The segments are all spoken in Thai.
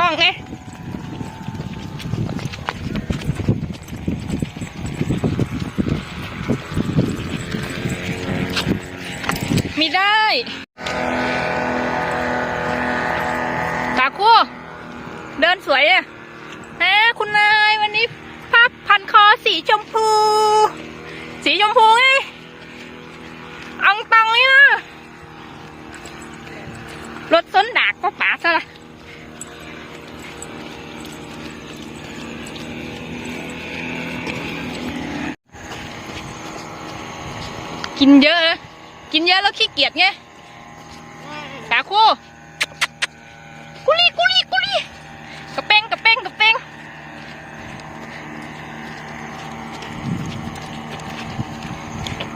กล้องไงมีได้ตาคูเดินสวยอะแหมคุณนายวันนี้พับพันคอสีชมพู สีชมพูไงอังตังเลยนะ กินเยอะนะกินเยอะแล้วขี้เกียจไงสาคูกุลีกุลีกุลีกระเป้งกระเป้งกระเป้ง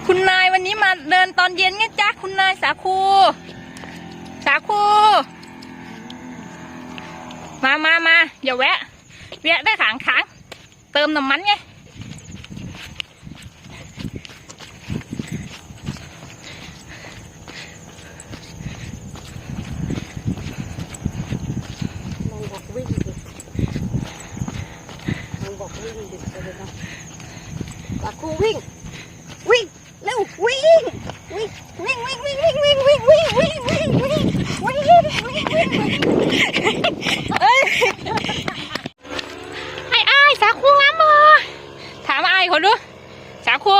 คุณนายวันนี้มาเดินตอนเย็นไงจ๊ะคุณนายสาคู สาคู มามามาอย่าแวะ แวะได้ขางขางเติมน้ำมันไง มันบอกวิ่งดิมันบอก วิ่งดิเดี๋ยวนะตาคูวิ่ง วิ่งเร็ววิ่งวิ่งวิ่งวิ่งวิ่งวิ่งวิ่งวิ่งวิ่งวิ่งวิ่งวิ่งวิ่งวิ่งวิ่งเอ้ยไอ้ไอ้สาคูงามบ่ถามไอ้ายเขาดูสาคู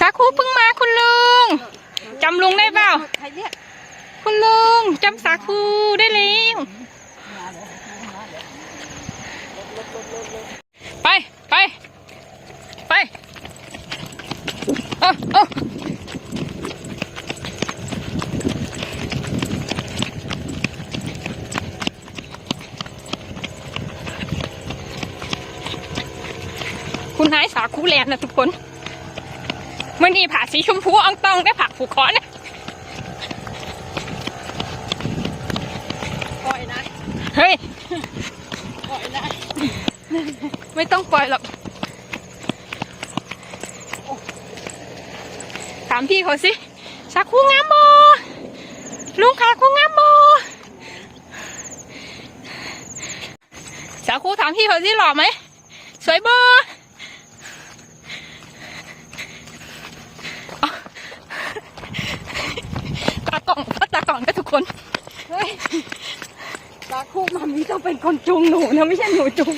สาคูเพิ่งมาคุณลุงจำลุงได้เปล่าใครเรียก คุณลุงจำสาคูได้แล้วไปไปไปเอาเอาคุณนายสาคูแลนด์นะทุกคนเมื่อนี้ผ่าสีชมพูอ่องตองได้ผักผูกคอเนี่ย ปล่อยนะ เฮ้ย ปล่อยได้ ไม่ต้องปล่อยหรอก ถามพี่เขาสิสาคูงามบอลุงขาคู่งามบอสาคูถามพี่เขาสิหล่อไหม สวยบอตากล่องก็ตากล่องก็ทุกคน เฮ้ยตาคูมามีต้อง เป็นคนจูงหนูนะไม่ใช่หนูจูง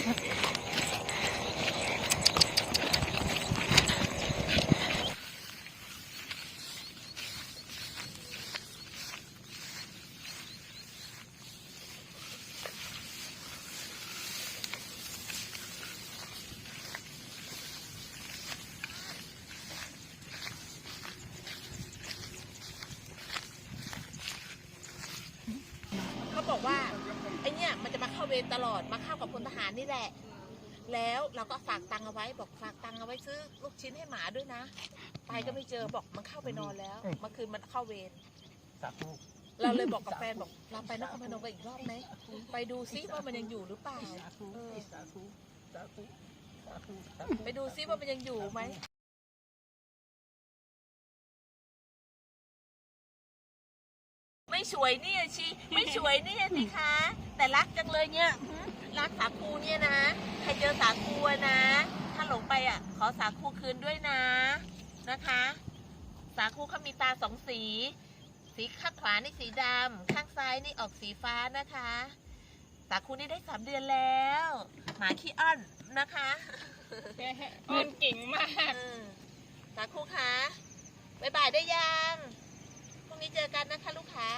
บอกว่าไอเนี่ยมันจะมาเข้าเวรตลอดมาเข้ากับพลทหารนี่แหละ แล้วเราก็ฝากตังค์เอาไว้บอกฝากตังค์เอาไว้ซื้อลูกชิ้นให้หมาด้วยนะ ไปก็ไม่เจอบอกมันเข้าไปนอนแล้วเมื่อคืนมันเข้าเวรเราเลยบอกกับแฟนบอกเราไปนครพนมกันอีกรอบไหมไปดูซิว่ามันยังอยู่หรือเปล่าเออไปดูซิว่ามันยังอยู่ไหม ไม่สวยเนี่ยชีไม่สวยเนี่ยสิคะ แต่รักจังเลยเนี่ยหืมรักสาคูเนี่ยนะ ใครเจอสาคูอะนะ ถ้าหลงไปอะ ขอสาคูคืนด้วยนะนะคะ สาคูเขามีตาสองสี สีข้างขวานี่สีดำข้างซ้ายนี่ออกสีฟ้านะคะ สาคูนี่ได้สามเดือนแล้ว หมาขี้อ้อนนะคะอ้อนเก่งมากเออสาคูคะบ๊ายบายได้ยังพรุ่ง นี้เจอกันนะคะลูกค้า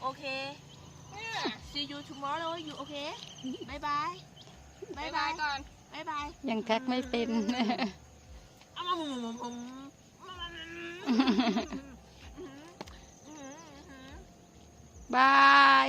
โอเค see you tomorrow you okay บายบายบายบายก่อนบายบายยังแคกไม่เป็นบาย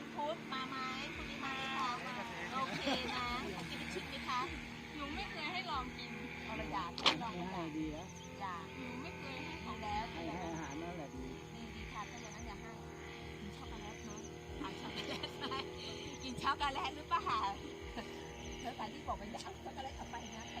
วันพุธมาไหมพรุ่งนี้มาไหมคะโอเคนะกินเป็นชิ้นไหมคะหนูไม่เคยให้ลองกินเอาละอยากลองให้ดีแล้วอยากหนูไม่เคยให้ของแล้วให้อางให้นั้นอาหารนั่นแหละดีดีดีค่ะถ้าอย่างนั้นอย่าให้กินช็อกโกแลตนะทานช็อกโกแลตไหมกินช็อกโกแลตหรือเปล่าเธอตอนที่บอกไปแล้วช็อกโกแลตเอาไปนะใคร